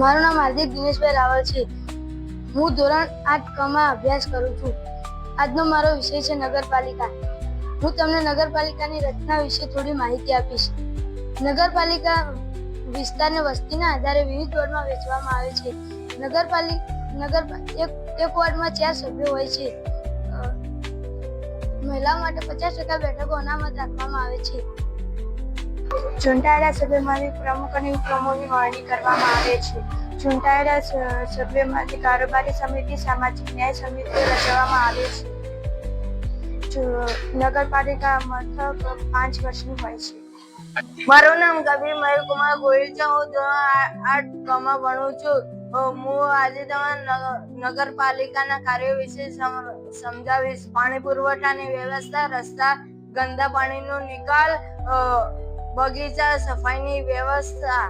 મારું નામ હાર્દિક દિનેશભાઈ રાવલ છે. હું ધોરણ આઠ કમાં અભ્યાસ કરું છું. આજનો મારો વિષય છે નગરપાલિકા. હું તમને નગરપાલિકાની રચના વિશે થોડી માહિતી આપીશ. નગરપાલિકા વિસ્તારને વસ્તીના આધારે વિવિધ વોર્ડમાં વેચવામાં આવે છે. નગરપાલિકા નગર, એક વોર્ડમાં ચાર સભ્યો હોય છે. મહિલાઓ માટે પચાસ ટકા બેઠકો અનામત રાખવામાં આવે છે. ચૂંટાયેલા સભ્યમાંથી પ્રમુખ અને ઉપપ્રમુખની વરણી કરવામાં આવે છે. ચૂંટાયેલા સભ્યમાંથી કારોબારી સમિતિ, સામાજિક ન્યાય સમિતિ રચવામાં આવે છે. નગરપાલિકા મથક પાંચ વર્ષનું હોય છે. મારું નામ કબીર મયુરકુમાર ગોહિલ છે. હું ધોરણ આઠ કમાં ભણું છું. હું આજે તમારા નગરપાલિકાના કાર્યો વિશે સમ- સમજાવીશ. પાણી પુરવઠાની વ્યવસ્થા, રસ્તા, ગંદા પાણીનો નિકાલ બગીચા સફાઈની વ્યવસ્થા